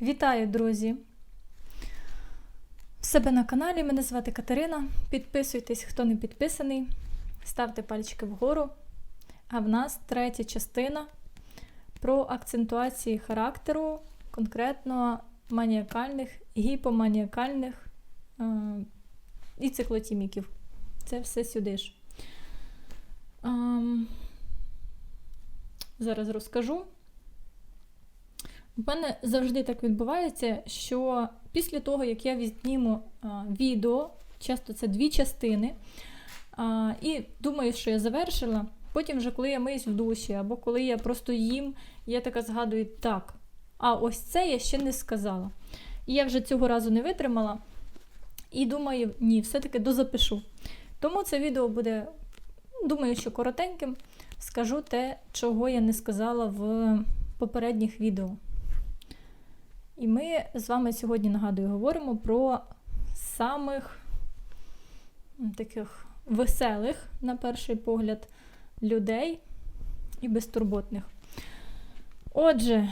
Вітаю, друзі! В себе на каналі мене звати Катерина. Підписуйтесь, хто не підписаний, ставте пальчики вгору. А в нас третя частина про акцентуації характеру, конкретно маніакальних, гіпоманіакальних е- і циклотіміків. Це все сюди ж. Ем, зараз розкажу. У мене завжди так відбувається, що після того, як я відзніму а, відео, часто це дві частини, і думаю, що я завершила, потім вже коли я миюсь в душі, або коли я просто їм, я така згадую, так, а ось це я ще не сказала. І я вже цього разу не витримала. І думаю, ні, все-таки дозапишу. Тому це відео буде, думаю, що коротеньким. Скажу те, чого я не сказала в попередніх відео. І ми з вами сьогодні, нагадую, говоримо про самих таких веселих, на перший погляд, людей і безтурботних. Отже,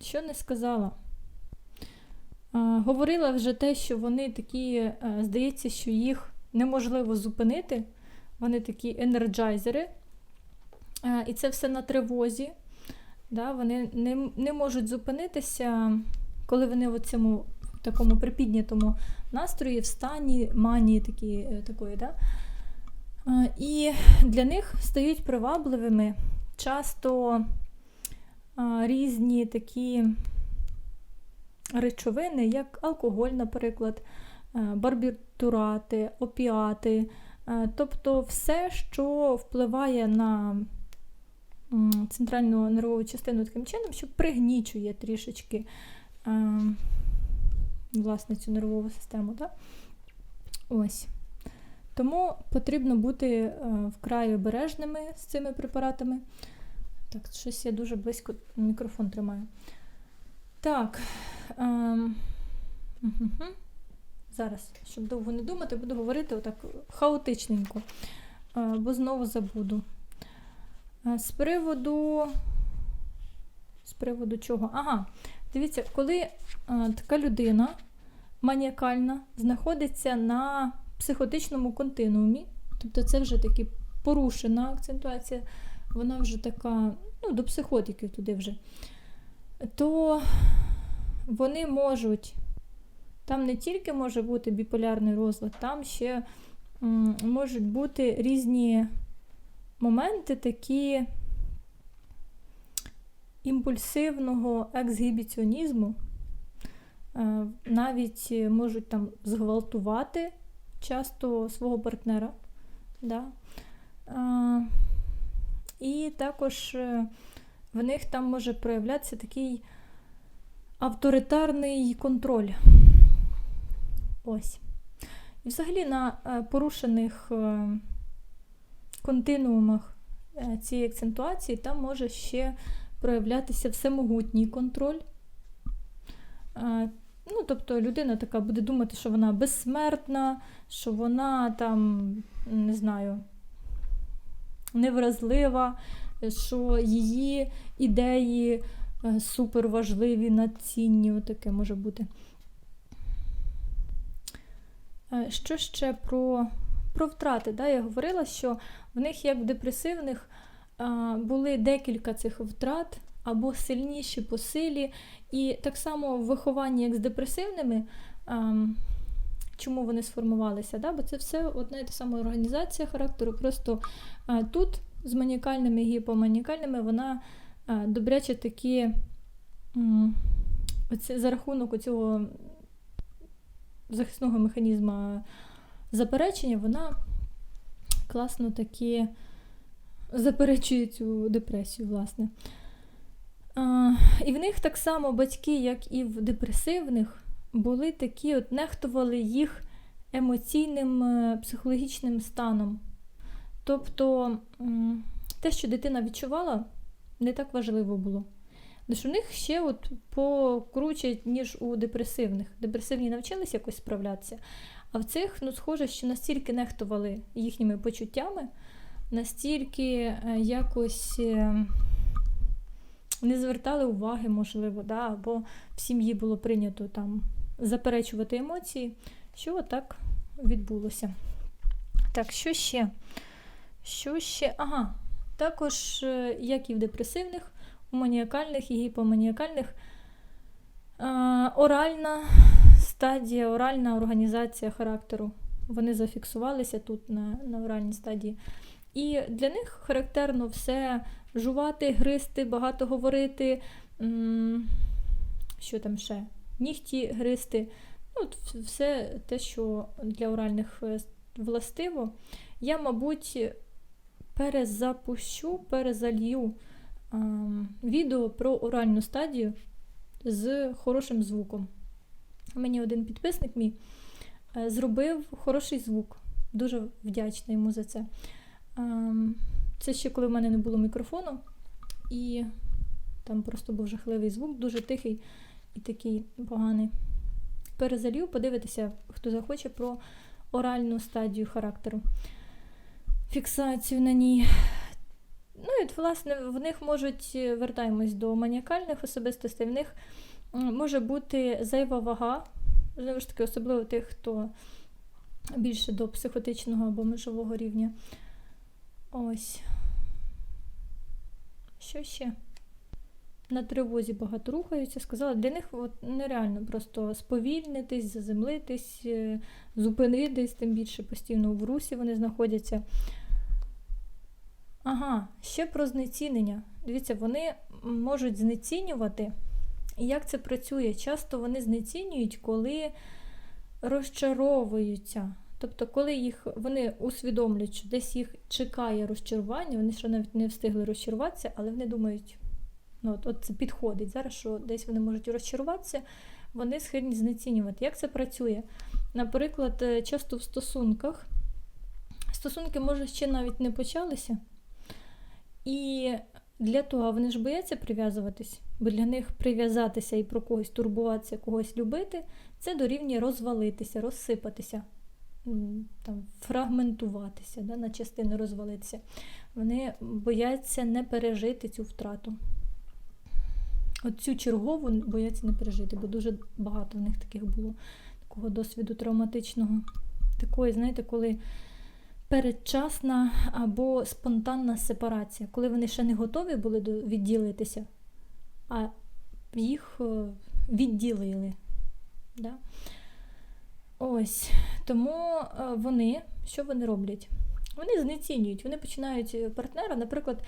що не сказала? Говорила вже те, що вони такі, е, здається, що їх неможливо зупинити. Вони такі енерджайзери. Е, І це все на тривозі. Да, вони не, не можуть зупинитися, коли вони в цьому такому припіднятому настрої, в стані манії такі, е, такої. Да? І для них стають привабливими часто різні такі речовини, як алкоголь, наприклад, е, барбітурати, опіати, е, тобто все, що впливає на центральну нервову частину таким чином, що пригнічує трішечки е, власне цю нервову систему. Да? Ось. Тому потрібно бути е, вкрай обережними з цими препаратами. Так, щось я дуже близько мікрофон тримаю. Так. Ем, мгм. Зараз, щоб довго не думати, буду говорити отак хаотичненько, е, бо знову забуду. Е, З приводу. З приводу чого? Ага, дивіться, коли е, така людина маніакальна знаходиться на психотичному континуумі, тобто це вже таки порушена акцентуація, вона вже така, ну, до психотиків туди вже, то вони можуть, там не тільки може бути біполярний розлад, там ще можуть бути різні моменти такі імпульсивного ексгібіціонізму, Е, навіть можуть там зґвалтувати часто свого партнера. Да? Е, І також е, в них там може проявлятися такий авторитарний контроль. Ось. І взагалі на порушених континуумах е, цієї акцентуації там може ще проявлятися всемогутній контроль. Е, Ну, тобто людина така буде думати, що вона безсмертна, що вона там, не знаю, невразлива, що її ідеї е, суперважливі, надцінні, отаке може бути. Що ще про, про втрати? Да? Я говорила, що в них, як в депресивних, були декілька цих втрат або сильніші по силі. І так само в вихованні, як з депресивними, чому вони сформувалися? Да? Бо це все одна і та сама організація характеру. Просто тут з маніакальними і гіпоманіакальними вона добряче такі оце, за рахунок цього захисного механізму заперечення, вона класно таки заперечує цю депресію, власне. А, і в них так само батьки, як і в депресивних, були такі, от нехтували їх емоційним е, психологічним станом. Тобто те, що дитина відчувала, не так важливо було. Тож у них ще от покруче, ніж у депресивних. Депресивні навчилися якось справлятися, а в цих, ну, схоже, що настільки нехтували їхніми почуттями, настільки е, якось. е, не звертали уваги, можливо, да, або в сім'ї було прийнято там заперечувати емоції, що отак відбулося. Так, що ще? Що ще? Ага, також, е, як і в депресивних, у маніакальних і гіпоманіакальних, оральна стадія, оральна організація характеру. Вони зафіксувалися тут на, на оральній стадії. І для них характерно все жувати, гризти, багато говорити. Що там ще? Нігті гризти. Ну, все те, що для оральних е, властиво. Я, мабуть, перезапущу, перезалью відео про оральну стадію з хорошим звуком. Мені один підписник мій е, зробив хороший звук. Дуже вдячна йому за це. Ем, Це ще коли в мене не було мікрофону, і там просто був жахливий звук, дуже тихий і такий поганий. Перезалью, подивитися, хто захоче про оральну стадію характеру. Фіксацію на ній. Ну і власне, в них можуть, е, вертаємось до маніакальних особистостей, в них може бути зайва вага, знову ж таки, особливо тих, хто більше до психотичного або межового рівня. Ось. Що ще? На тривозі багато рухаються. Сказала, для них от нереально просто сповільнитись, заземлитись, е, зупинитись, тим більше постійно в русі вони знаходяться. Ага, ще про знецінення. Дивіться, вони можуть знецінювати. І як це працює? Часто вони знецінюють, коли розчаровуються. Тобто, коли їх вони усвідомлюють, що десь їх чекає розчарування, вони ще навіть не встигли розчаруватися, але вони думають, ну от, от це підходить зараз, що десь вони можуть розчаруватися, вони схильні знецінювати. Як це працює? Наприклад, е, часто в стосунках стосунки, може, ще навіть не почалися. І для того вони ж бояться прив'язуватись, бо для них прив'язатися і про когось турбуватися, когось любити, це дорівнює розвалитися, розсипатися, там, фрагментуватися, да, на частини розвалитися. Вони бояться не пережити цю втрату. От цю чергову бояться не пережити, бо дуже багато в них таких було такого досвіду травматичного. Такої, знаєте, коли передчасна або спонтанна сепарація, коли вони ще не готові були відділитися, а їх е, відділили. Да? Ось. Тому е, вони, що вони роблять? Вони знецінюють, вони починають е, партнера, наприклад,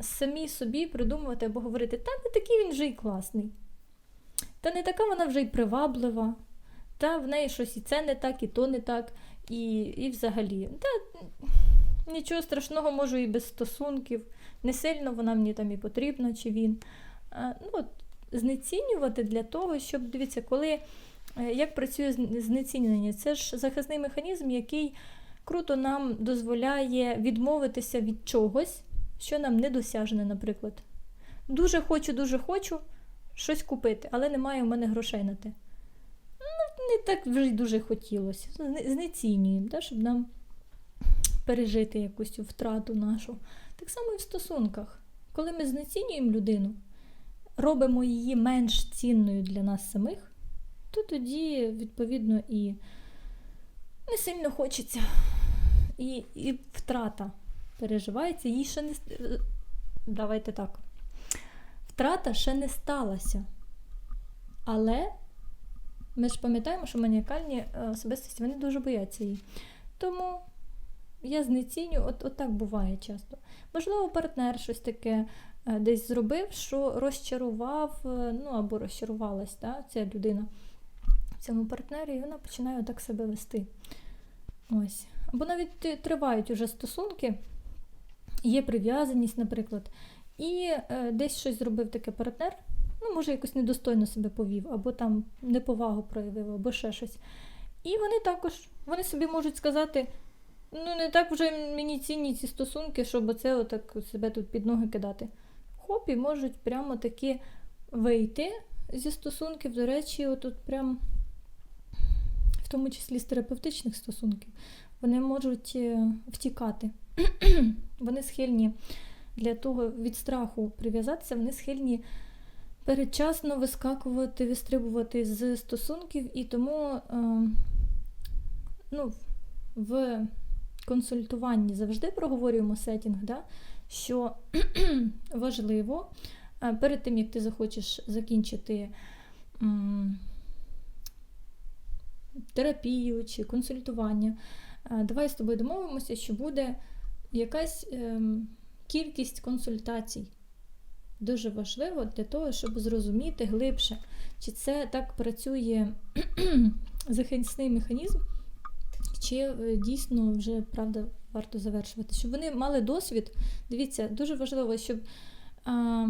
самі собі придумувати або говорити, та не такий він вже й класний. Та не така вона вже й приваблива, та в неї щось і це не так, і то не так, і, і взагалі. Та нічого страшного можу і без стосунків, не сильно вона мені там і потрібна, чи він. А, ну, от, знецінювати для того, щоб дивіться, коли е, як працює знецінення, це ж захисний механізм, який круто нам дозволяє відмовитися від чогось, що нам недосяжне, наприклад. Дуже хочу, дуже хочу щось купити, але немає в мене грошей на те. Ну, не так вже й дуже хотілося. Знецінюємо, да, щоб нам пережити якусь втрату нашу. Так само і в стосунках. Коли ми знецінюємо людину, робимо її менш цінною для нас самих, то тоді, відповідно, і не сильно хочеться. І, і втрата переживається, їй ще не. е, Давайте так. Втрата ще не сталася. Але ми ж пам'ятаємо, що маніакальні е, особистості вони дуже бояться її. Тому я знеціню, от, от так буває часто. Можливо, партнер щось таке десь зробив, що розчарував, е, ну або розчарувалась да, ця людина в цьому партнері, і вона починає так себе вести. Ось. Або навіть е, тривають уже стосунки, є прив'язаність, наприклад, і е, десь щось зробив таке партнер, ну, може, якось недостойно себе повів, або там неповагу проявив, або ще щось. І вони також, вони собі можуть сказати, ну не так вже мені цінні ці стосунки, щоб оце отак себе тут під ноги кидати. Хоп, і можуть прямо таки вийти зі стосунків. До речі, отут прям в тому числі з терапевтичних стосунків, вони можуть е, втікати. Вони схильні для того від страху прив'язатися, вони схильні передчасно вискакувати, вистрибувати з стосунків, і тому е, ну, в консультуванні завжди проговорюємо сетінг, да, що важливо е, перед тим, як ти захочеш закінчити терапію чи консультування, е, давай з тобою домовимося, що буде якась е, кількість консультацій. Дуже важливо для того, щоб зрозуміти глибше, чи це так працює захисний механізм, чи е, дійсно вже правда варто завершувати. Щоб вони мали досвід. Дивіться, дуже важливо, щоб а,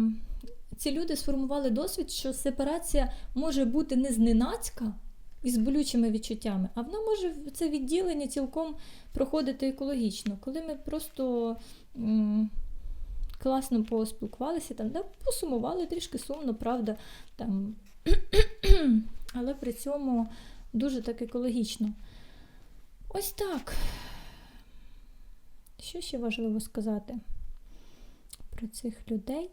ці люди сформували досвід, що сепарація може бути не зненацька і з болючими відчуттями, а вона може це відділення цілком проходити екологічно, коли ми просто. Класно поспілкувалися, там, да, посумували трішки сумно, правда, там, але при цьому дуже так екологічно. Ось так. Що ще важливо сказати про цих людей,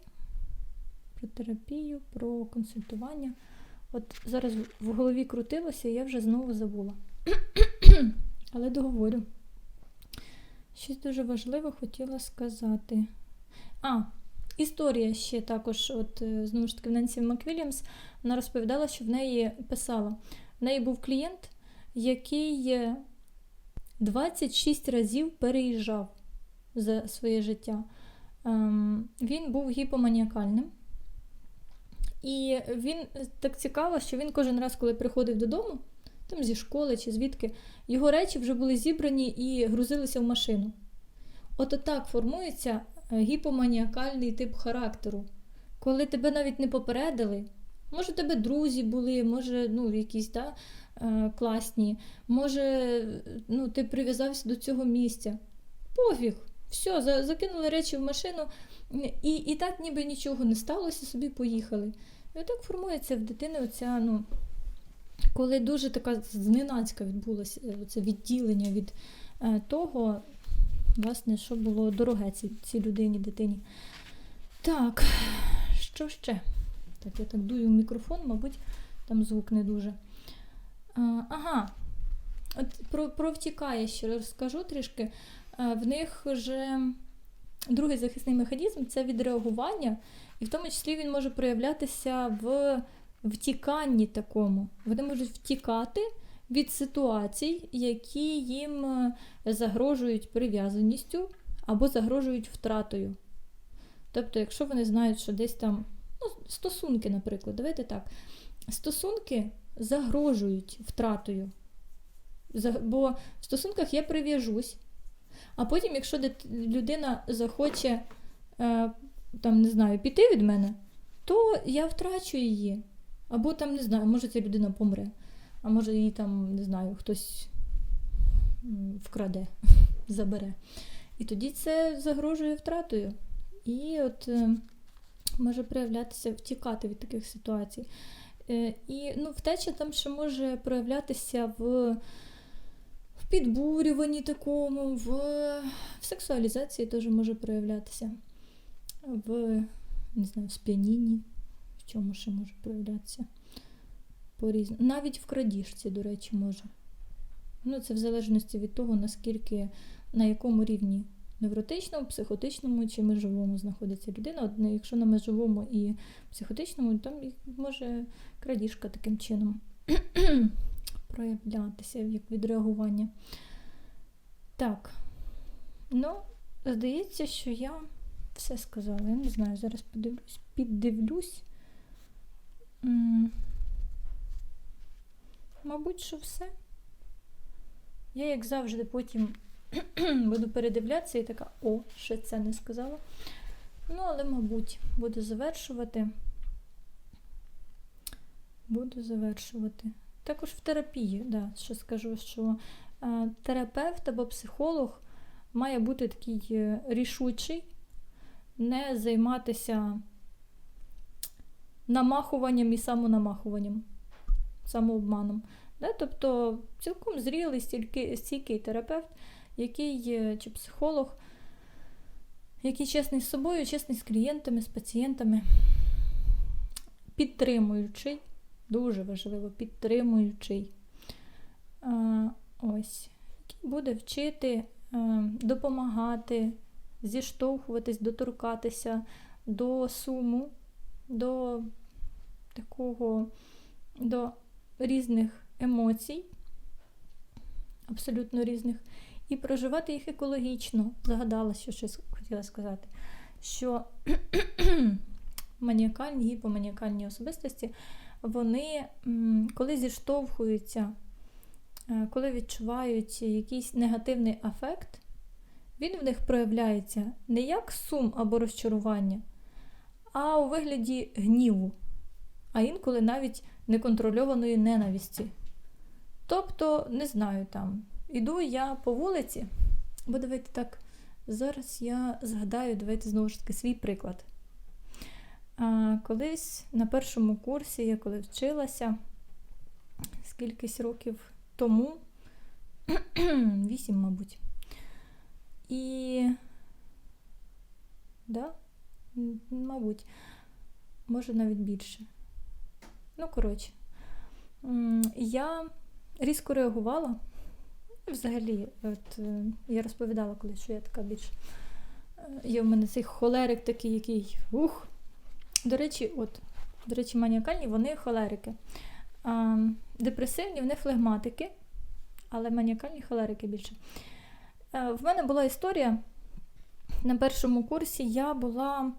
про терапію, про консультування? От зараз в голові крутилося, і я вже знову забула. Але договорю. Щось дуже важливе хотіла сказати. А, історія ще також, от знову ж таки, в Ненсі Маквільямс, вона розповідала, що в неї писала. В неї був клієнт, який 26 разів переїжджав за своє життя. Ем, він був гіпоманіакальним. І він так цікаво, що він кожен раз, коли приходив додому, там зі школи чи звідки, його речі вже були зібрані і грузилися в машину. От так формується гіпоманіакальний тип характеру, коли тебе навіть не попередили. Може, тебе друзі були, може, ну, якісь да, класні, може, ну, ти прив'язався до цього місця. Пофіг, все, закинули речі в машину, і і так ніби нічого не сталося, собі поїхали. І отак формується в дитини оця, ну, коли дуже така зненацька відбулося це відділення від е, того, власне, що було дороге цій, цій людині, дитині. Так, що ще? Так, я так дую в мікрофон, мабуть, там звук не дуже. А, ага. От Про про втікає ще розкажу трішки. В них вже другий захисний механізм це відреагування, і в тому числі він може проявлятися в втіканні такому. Вони можуть втікати від ситуацій, які їм е, загрожують прив'язаністю або загрожують втратою. Тобто, якщо вони знають, що десь там ну, стосунки, наприклад, давайте так, стосунки загрожують втратою. Бо в стосунках я прив'яжусь, а потім, якщо людина захоче е, там, не знаю, піти від мене, то я втрачу її. Або там, не знаю, може ця людина помре а може її там, не знаю, хтось вкраде, забере. І тоді це загрожує втратою. І от е, може проявлятися, втікати від таких ситуацій. Е, і ну, втеча там ще може проявлятися в в підбурюванні такому, в, в сексуалізації теж може проявлятися, в не знаю, сп'янінні, в чому ще може проявлятися по Навіть в крадіжці, до речі, може. Ну, Це в залежності від того, наскільки, на якому рівні невротичному, психотичному чи межовому знаходиться людина. От, ну, Якщо на межовому і психотичному, там може крадіжка таким чином проявлятися як відреагування. Так. Ну, здається, що я все сказала. Я не знаю, зараз подивлюсь, піддивлюсь. Мабуть, що все. Я, як завжди, потім буду передивлятися і така, о, ще це не сказала. Ну, але, мабуть, буду завершувати. Буду завершувати. Також в терапії, да, що скажу, що е, терапевт або психолог має бути такий е, рішучий, не займатися намахуванням і самонамахуванням самообманом. Да? Тобто цілком зрілий, стійкий терапевт, який чи психолог, який чесний з собою, чесний з клієнтами, з пацієнтами, підтримуючий, дуже важливо, підтримуючий. Ось, який буде вчити, допомагати, зіштовхуватись, доторкатися до суму, до такого, до різних емоцій, абсолютно різних, і проживати їх екологічно. Загадала, що щось хотіла сказати, що маніакальні, гіпоманіакальні особистості, вони, коли зіштовхуються, е, коли відчувають якийсь негативний афект, він в них проявляється не як сум або розчарування, а у вигляді гніву, а інколи навіть неконтрольованої ненависті. Тобто, не знаю, там, іду я по вулиці, бо давайте так, зараз я згадаю, давайте знову ж таки свій приклад. А, колись на першому курсі, я коли вчилася, скількись років тому, вісім, мабуть. І, да, мабуть, може навіть більше. Ну, коротше, я різко реагувала. Взагалі, от, е, я розповідала колись, що я така більш. е, Є в мене цей холерик такий, який. Ух. До речі, от, до речі, маніакальні, вони холерики. А, депресивні, вони флегматики, але маніакальні холерики більше. Е, В мене була історія на першому курсі, я була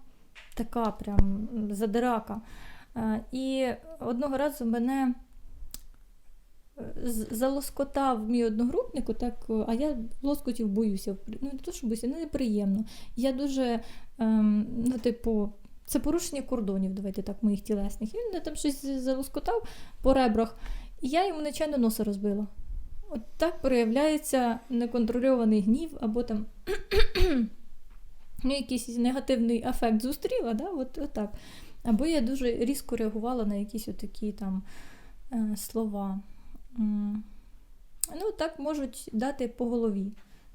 така прям задирака. І одного разу мене залоскотав мій одногрупник, так, а я лоскотів боюся. Ну, не то, що боюся, ну, неприємно. Я дуже, ем, ну, типу, це порушення кордонів, давайте так, моїх тілесних. І він там щось залоскотав по ребрах, і я йому нечайно носа розбила. От так проявляється неконтрольований гнів або там ну, якийсь негативний ефект зустріла, да? от, от так. Або я дуже різко реагувала на якісь отакі там е, слова. Ну, так можуть дати по голові,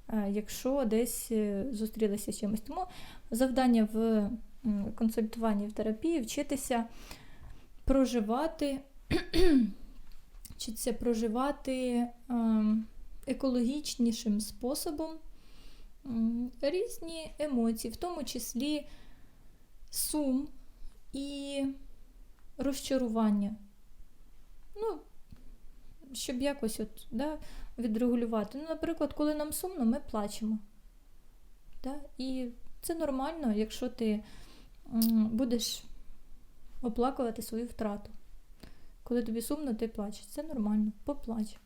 е, якщо десь е, зустрілися з чимось. Тому завдання в консультуванні в терапії вчитися проживати, вчитися проживати ем, екологічнішим способом різні емоції, в тому числі сум і розчарування. Ну, щоб якось от, да, відрегулювати. Ну, наприклад, коли нам сумно, ми плачемо. Да? І це нормально, якщо ти будеш оплакувати свою втрату. Коли тобі сумно, ти плачеш. Це нормально, поплач.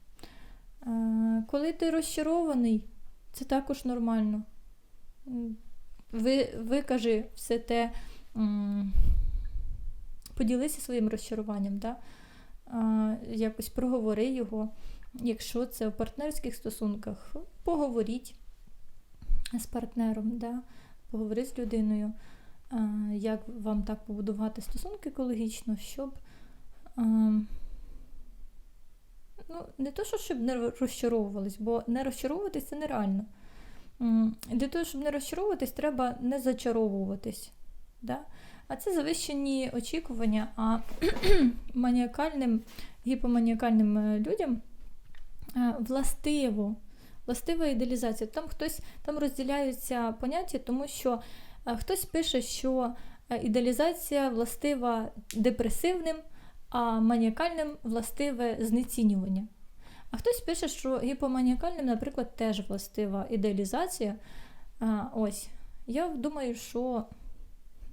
Е, коли ти розчарований, це також нормально. Ви, викажи все те, поділися своїм розчаруванням, да? Якось проговори його. Якщо це в партнерських стосунках, поговоріть з партнером, да? поговори з людиною, як вам так побудувати стосунки екологічно, щоб ну, не то, що щоб не розчаровувались, бо не розчаровуватись це нереально. Для того, щоб не розчаровуватись, треба не зачаровуватись. Да? А це завищені очікування, а маніакальним, гіпоманіакальним е, людям е, властиво, властива ідеалізація. Там хтось там розділяються поняття, тому що е, хтось пише, що ідеалізація властива депресивним, а маніакальним властиве знецінювання. А хтось пише, що гіпоманіакальним, наприклад, теж властива ідеалізація. А, ось. Я думаю, що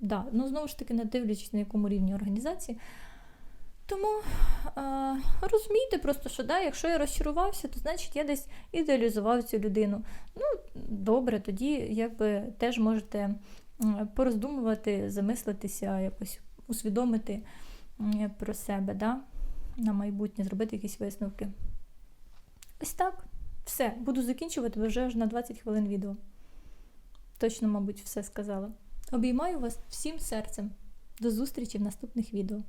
да, ну знову ж таки, не дивлячись на якому рівні організації. Тому а, розумійте просто, що да, якщо я розчарувався, то значить я десь ідеалізував цю людину. Ну, добре, тоді якби теж можете пороздумувати, замислитися, якось усвідомити про себе, да, на майбутнє, зробити якісь висновки. Ось так. Все, буду закінчувати, вже аж на 20 хвилин відео. Точно, мабуть, все сказала. Обіймаю вас всім серцем. До зустрічі в наступних відео.